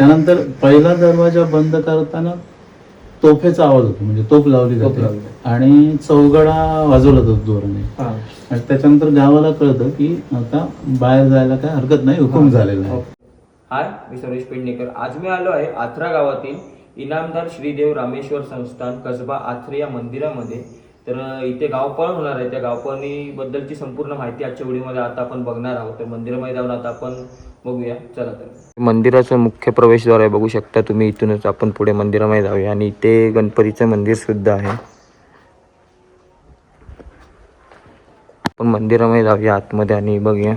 त्यानंतर पहिला दरवाजा बंद करताना तोफेचा आवाज होतो म्हणजे तोफ लावली जाते. आणि चौघडा वाजवला जातो जोराने हा. आणि त्याच्यानंतर गावाला कळतं की आता बाहेर जायला काय हरकत नाही हुकूम झालेला आहे. हाय मी सुरेश पेडणेकर. आज मी आलो आहे आथरा गावातील इनामदार श्रीदेव रामेश्वर संस्थान कसबा आथरे या मंदिरामध्ये. तर इथे गावपळण होणार आहे. त्या गावपळणीबद्दलची संपूर्ण माहिती आजच्या व्हिडिओमध्ये आता आपण बघणार आहोत. तर मंदिरामध्ये जाऊन आता आपण बघूया. चला तर. मंदिराचं मुख्य प्रवेशद्वार आहे. बघू शकता तुम्ही इथूनच आपण पुढे मंदिरामध्ये जाऊया आणि इथे गणपतीचं मंदिर सुद्धा आहे. आपण मंदिरामध्ये जाऊया आतमध्ये आणि बघूया.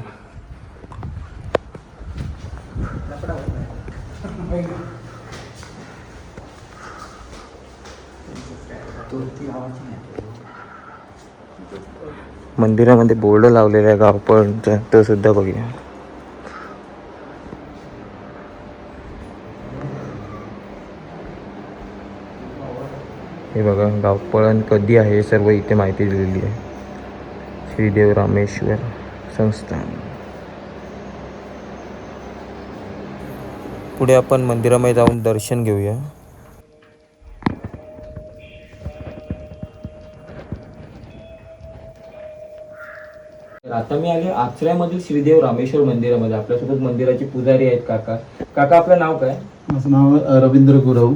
मंदिरामध्ये बोर्ड लावलेला आहे गावपळचा तो सुद्धा बघूया. हे बघा गावपळण कधी आहे? सर्व इथे माहिती दिलेली आहे. श्रीदेव रामेश्वर संस्थान. पुढे आपण मंदिरामध्ये जाऊन दर्शन घेऊया. आता मी आले आचऱ्यामधील श्रीदेव रामेश्वर मंदिरामध्ये. आपल्यासोबत मंदिराचे पुजारी आहेत काका. काका आपलं नाव काय? माझं नाव रवींद्र गुरव.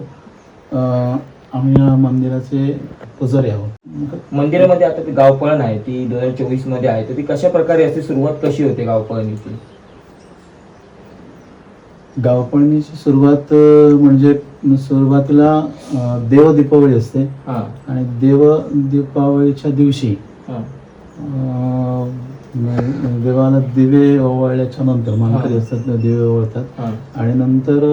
आम्ही या मंदिराचे पुजारी आहोत. मंदिरामध्ये आता ती गावपळण आहे. ती दोन हजार चोवीसमध्ये आहे. तर ती कशा प्रकारे असते? सुरुवात कशी होते गावपळणीची? गावपळणीची सुरुवात म्हणजे सुरुवातीला देव दीपावली असते. हा. आणि देव दीपावलीच्या दिवशी हा म- देवाला दिवे ओवाळल्याच्या नंतर मानकरी. असतात दिवे ओवाळतात. आणि नंतर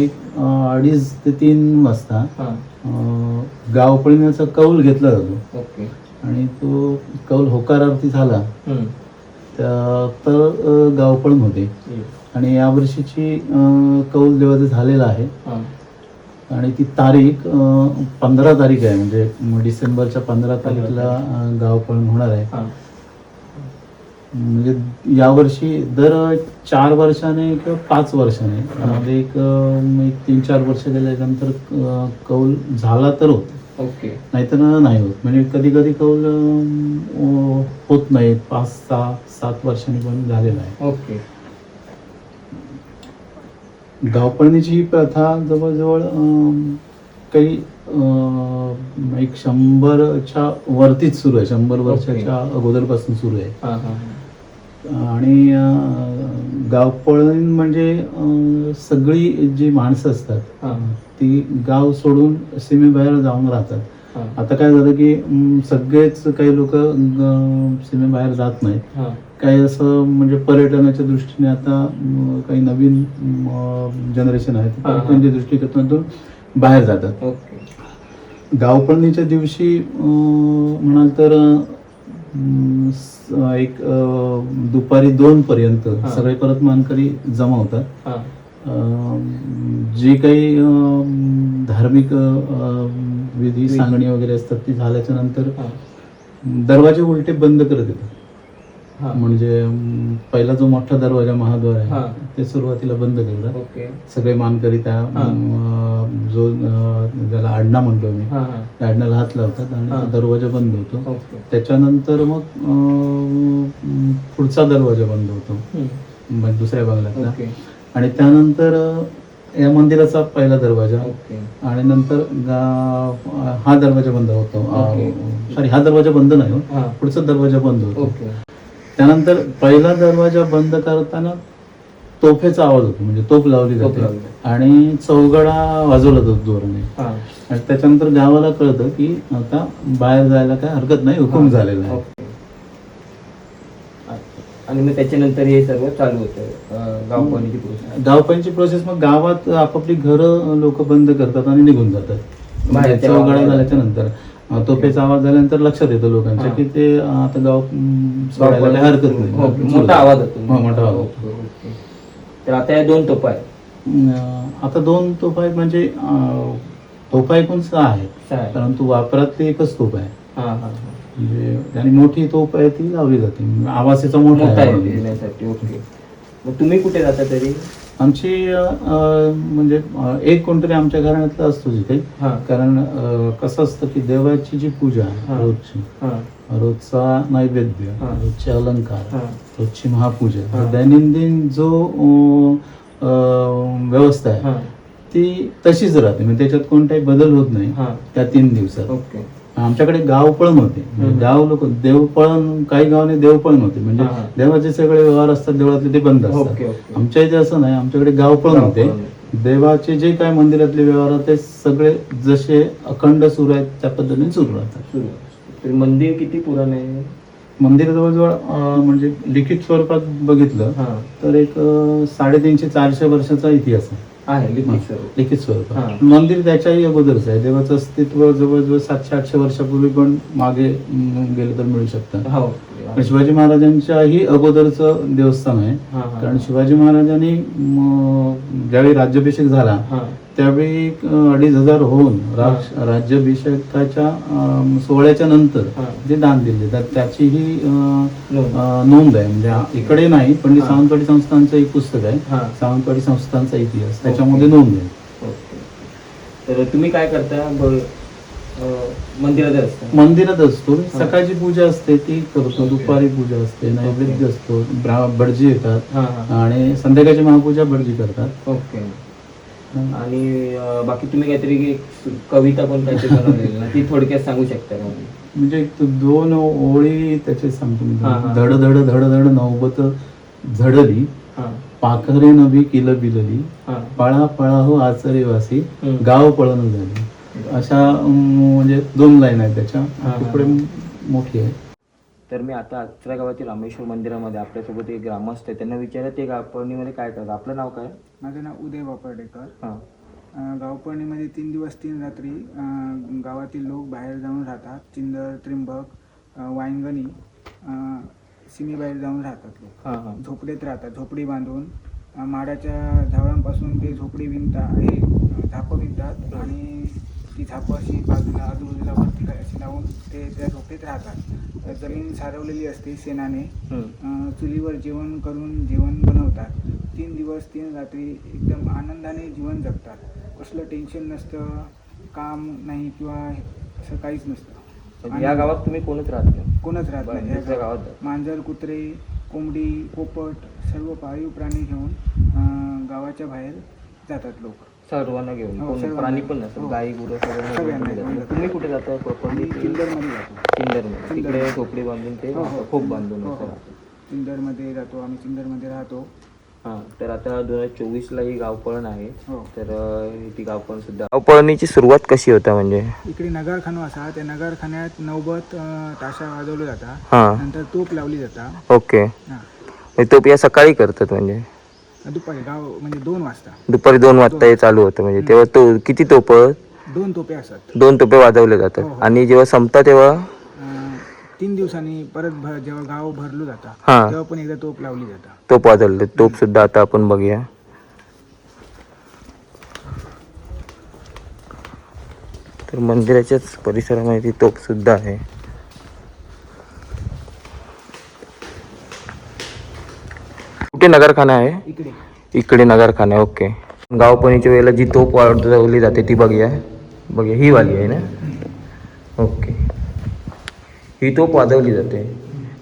एक अडीच ते तीन वाजता गावपळीण्याचा कौल घेतला जातो. आणि तो कौल होकार आरती झाला तर गावपळण होते ये. आणि यावर्षीची अं, कौल देवाचं झालेला आहे. आणि ती तारीख पंधरा तारीख आहे. म्हणजे डिसेंबरच्या पंधरा तारीखला गावपळण होणार आहे. म्हणजे यावर्षी दर चार वर्षाने किंवा पाच वर्षाने. म्हणजे एक तीन चार वर्ष गेल्यानंतर कौल झाला तर होत. ओके. नाहीतर नाही होत. म्हणजे कधी कधी कौल होत नाही. पाच सहा सात वर्षांनी पण झालेला आहे. ओके. गावपळणीची ही प्रथा जवळजवळ काही एक शंभरच्या वरतीच सुरू आहे. शंभर वर्षाच्या अगोदरपासून सुरू आहे. आणि गावपळण म्हणजे सगळी जी माणसं असतात ती गाव सोडून सीमेबाहेर जाऊन राहतात. आता काय झालं की सगळेच काही लोक सीमेबाहेर जात नाहीत. काही असं म्हणजे पर्यटनाच्या दृष्टीने आता काही नवीन जनरेशन आहे ते हा. पर्यटनाच्या दृष्टिकोनातून बाहेर जातात. गावपळणीच्या दिवशी म्हणाल तर एक दुपारी दोन पर्यंत. सगळे परत मानकरी जमा होतात हा जे काही धार्मिक विधी. सांगणी वगैरे असतात ती झाल्याच्यानंतर दरवाजे उलटे बंद करत येतात म्हणजे पहिला जो मोठा दरवाजा महाद्वार. आहे ते सुरुवातीला बंद ओके. सगळे मानकरी त्या जो ज्याला आडना म्हणतो मी त्या आडण्याला हात लावतात आणि दरवाजा बंद होतो. त्याच्यानंतर मग पुढचा दरवाजा बंद होतो. म्हणजे दुसऱ्या बंगल्यातला ओके. आणि त्यानंतर या मंदिराचा पहिला दरवाजा आणि नंतर हा दरवाजा बंद होतो. सॉरी हा दरवाजा बंद नाही हो. पुढचा दरवाजा बंद होतो. त्यानंतर पहिला दरवाजा बंद करताना तोफेचा आवाज होतो म्हणजे तोफ लावली तोफ जाते. लावली. आणि चौघडा वाजवला जातो जोराने हा. आणि त्याच्यानंतर गावाला कळतं की आता बाहेर जायला काय हरकत नाही हुकूम झालेला आहे. ओके. आणि मग त्याच्यानंतर हे सर्व चालू होतं गावपाणीची प्रोसेस मग गावात आपापली घरं लोक बंद करतात आणि निघून जातात. बाहेरच्या चौघडा गावाला. झाल्याच्यानंतर. अं, तोफेचा आवाज झाल्यानंतर लक्षात येतं लोकांच्या. की ते आता गाव सोडायला हरकत नाही. मोठा आवाज होतो हा, मोठा आवाज होतो. Okay, okay. तर आता या दोन तोपा आहेत. आता दोन तोफा आहेत म्हणजे तोफा एकूण सहा आहेत. परंतु वापरात ते एकच तोफ आहे. म्हणजे आणि मोठी तोफ आहे ती लावली जाते. आवासीचा मोठा मोठा आहे. मग तुम्ही कुठे जाता तरी? आमची म्हणजे एक कोणतरी आमच्या घराण्यातलं असतो हा. कारण कसं असतं की देवाची जी पूजा. आहे रोजची हा. रोजचा नैवेद्य. रोजचे अलंकार रोजची महापूजा हा. दैनंदिन जो व्यवस्था आहे ती तशीच राहते. म्हणजे त्याच्यात कोणताही बदल होत नाही. हा. त्या तीन दिवसात. ओके. आमच्याकडे गावपळण होते. म्हणजे. गाव लोक देवपळण काही गावाने देवपळण होते. म्हणजे. देवाचे सगळे व्यवहार असतात देवळातले ते बंद असतात. आमच्या इथे असं नाही आमच्याकडे गावपळण होते. देवाचे जे काय मंदिरातले व्यवहार आहेत ते सगळे जसे अखंड सुरू आहेत त्या पद्धतीने सुरू राहतात. मंदिर किती पुराण आहे? मंदिर जवळजवळ म्हणजे लिखित स्वरूपात बघितलं तर एक साडेतीनशे चारशे वर्षाचा इतिहास आहे. आहे लिखित सर्व लिखित. स्वरूपात मंदिर त्याच्याही अगोदरच आहे. देवाचं अस्तित्व जवळजवळ सातशे आठशे वर्षापूर्वी पण मागे गेलं तर मिळू शकतं. हो. पण शिवाजी महाराजांच्याही अगोदरचं देवस्थान आहे. कारण शिवाजी महाराजांनी ज्यावेळी राज्याभिषेक झाला त्यावेळी अडीच हजार होऊन राज- राज्याभिषेकाच्या सोहळ्याच्या नंतर. जे दान दिले तर त्याचीही नोंद. आहे. म्हणजे इकडे नाही पण ते. सावंतवाडी संस्थांचं एक पुस्तक आहे. सावंतवाडी संस्थांचा इतिहास त्याच्यामध्ये नोंद आहे. तर तुम्ही काय करता? मंदिरात असता. मंदिरात असतो. सकाळची पूजा असते ती करतो. दुपारी पूजा असते नैवेद्य असतो भटजी येतात. आणि संध्याकाळची महापूजा भटजी करतात. ओके. आणि बाकी तुम्ही काहीतरी कविता पण काहीतरी बनवलेली ना ती थोडक्यात सांगू शकता का? म्हणजे दोन ओळी त्याचे सांगतो मी. धड धड धड धड नौबत झडली. पाखरे नभी किल बिलली. पळा पळा हो आचरे वासी हम्म. गाव पळण झाली. अशा म्हणजे दोन लाईन आहेत त्याच्या. पुढे मोठी आहे. तर मी आता अचरा गावातील रामेश्वर मंदिरामध्ये आपल्यासोबत एक ग्रामस्थ आहे. त्यांना विचारत ते गावपळणीमध्ये काय करतात? आपलं नाव काय? माझं नाव उदय वापर्डेकर हां. अं, गावपळणीमध्ये तीन दिवस तीन रात्री गावातील लोक बाहेर जाऊन राहतात. चिंदर त्रिंबक अं, सीमेबाहेर जाऊन राहतात लोक. हां हां. झोपडीत राहतात झोपडी बांधून. माडाच्या झाडांपासून ते झोपडी विणतात हे झापं विणतात. आणि ती झापं अशी बाजूला आजूबाजूला वरती अशी लावून ते त्या झोपडीत राहतात. जमीन सारवलेली असते शेणाने. अं, चुलीवर जेवण करून जेवण बनवतात. तीन दिवस तीन रात्री एकदम आनंदाने जीवन जगतात. कसलं टेन्शन नसतं काम नाही किंवा असं काहीच नसतं. म्हणजे या गावात तुम्ही कोणच राहत नाही. कोणच राहत बरं, नाही या दुसऱ्या गावात. गावात मांजर कुत्रे कोंबडी पोपट सर्व पाळीव प्राणी घेऊन अं, गावाच्या बाहेर जातात लोक. सर्वांना घेऊन हो, कोण सर्वांना. प्राणी पण नसतात हो. गाई गुरं सगळ्यांना सगळ्यांना घेऊन घेऊन जातात. जातात. तुम्ही कुठे जाता? आम्ही चिंदरमध्ये तिकडे झोपडी बांधून ते हो, हो. खूप बांधून हो, हो. राहतात. चिंदरमध्ये जातो आम्ही चिंदरमध्ये राहतो. हां तर आता दोन हजार चोवीसला ही गावपळण आहे. हो. तर अं, ती गावपळण सुद्धा. गावपळणीची सुरुवात कशी होता म्हणजे? इकडे नगारखाना असा त्या नगारखान्यात नौबत अं, ताशा वाजवलं जाता हां. नंतर तोप लावली जाता ओके. हां. तो या सकाळी करतात म्हणजे? दुपारी गाव म्हणजे दोन वाजता. दुपारी दोन वाजता हे चालू होतं म्हणजे तेव्हा तो किती तोप? दोन तोपे असतात. दोन तोपे वाजवले हो, जातात. हो. आणि जेव्हा संपतात तेव्हा? अं, तीन दिवसांनी परत भर जेव्हा गाव भरलं जातं हां. तेव्हा पण एकदा तोप लावली जातं. तोप वाजवले. तोप सुद्धा आता आपण बघूया. तर मंदिराच्याच परिसरामध्ये ती तोप सुद्धा आहे. कुठे नगरखाना आहे. इकडे. इकडे नगरखाना आहे ओके गावपणीच्या वेळेला जी तोप वाजवली जाते ती बघूया. बघूया ही वाली आहे ना? ओके. ही तोप वाजवली जाते.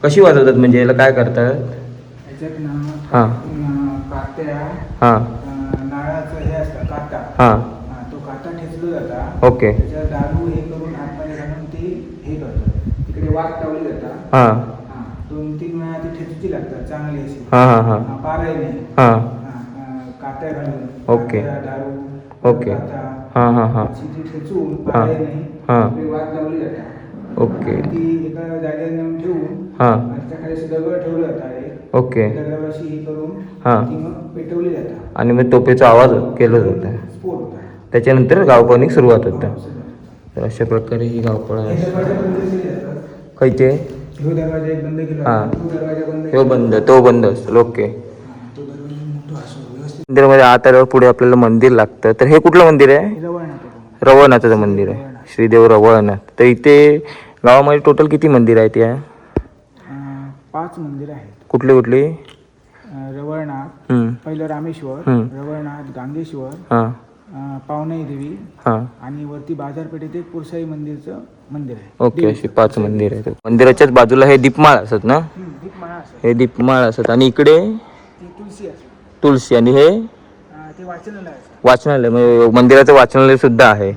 कशी वाजवतात म्हणजे याला काय करतात? हां. हां. हे असतं काटा. तो काटा ठेचला जाता. ओके. हे करून आतमध्ये घालून ते हे करतात इकडे वाट लावली जातात हां हां, दोन तीन वेळा ती ठेचूची लागतात चांगली अशी. हां हां हां. हां, हां. हां, अं, काट्या घालून ओके. काट्या, दारू ओके. काटा, हां हां हां. अशी ती ठेचून पारायने हां. इकडे वाट लावली जातात ओके. आणि ती एका जागेवर नेऊन ठेवून हां. आणि असं दगड ठेवलं जातं एक ओके. हे करून हां. ती मग पेटवली जातात. आणि मग तोपेचा आवाज केला जातो. स्फोट त्याच्यानंतर गावपणी सुरुवात होतं. तर अशा प्रकारे ही गावपळ हे आहे जातात. खयचे ह्यो दरवाजा एक बंद केला. हां. तो दरवाजा बंद तो बंद तो बंद असेल ओके तो दरवाजा मोठा असो व्यवस्थित. मंदिरामध्ये आत आल्यावर पुढे आपल्याला मंदिर लागतं. तर हे कुठलं मंदिर आहे? तो रवळनाथाचं मंदिर आहे. श्रीदेव रवळनाथ. तर इथे गावामध्ये टोटल किती मंदिर आहेत या? अं, पाच मंदिर आहेत. कुठली कुठली? अं, रवळनाथ हम्म, पहिलं रामेश्वर हम्म. रवळनाथ गांगेश्वर हा. पावनाई देवी हा. आणि वरती बाजारपेठेत एक पुरसाई मंदिरचं मंदिर आहे. ओके अशी पाच मंदिर आहेत. मंदिराच्याच बाजूला हे दीपमाळ असत ना? हम्म, दीपमाळा असं हे दीपमाळ असत आणि इकडे ती तुळशी असते तुळशी आणि हे अं, ते वाचनालय असतं वाचनालय म्हणजे मंदिराचं वाचनालय सुद्धा आहे.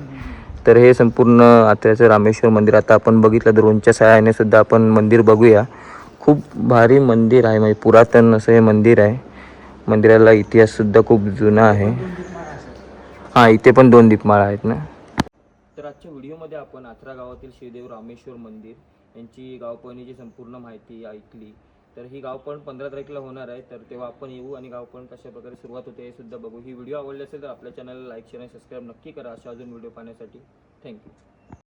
तर हे संपूर्ण आत्र्याचं रामेश्वर मंदिर. आता आपण बघितलं द्रोणच्या सहाय्याने सुद्धा आपण मंदिर बघूया. खूप भारी मंदिर आहे म्हणजे पुरातन असं हे मंदिर आहे. मंदिराला इतिहास सुद्धा खूप जुना आहे. हां इथे पण दोन दीपमाळा आहेत ना. तर आजच्या व्हिडिओमध्ये आपण आथरा गावातील श्रीदेव रामेश्वर मंदिर यांची गावपळणीची संपूर्ण माहिती ऐकली. तर ही गावपण पंधरा तारखेला होणार आहे तर तेव्हा आपण येऊ आणि गावपण कशा प्रकारे सुरुवात होते हे सुद्धा बघू. ही व्हिडिओ आवडली असेल तर आपल्या चॅनलला लाईक शेअर आणि सबस्क्राईब नक्की करा. अशा अजून व्हिडिओ पाहण्यासाठी थँक्यू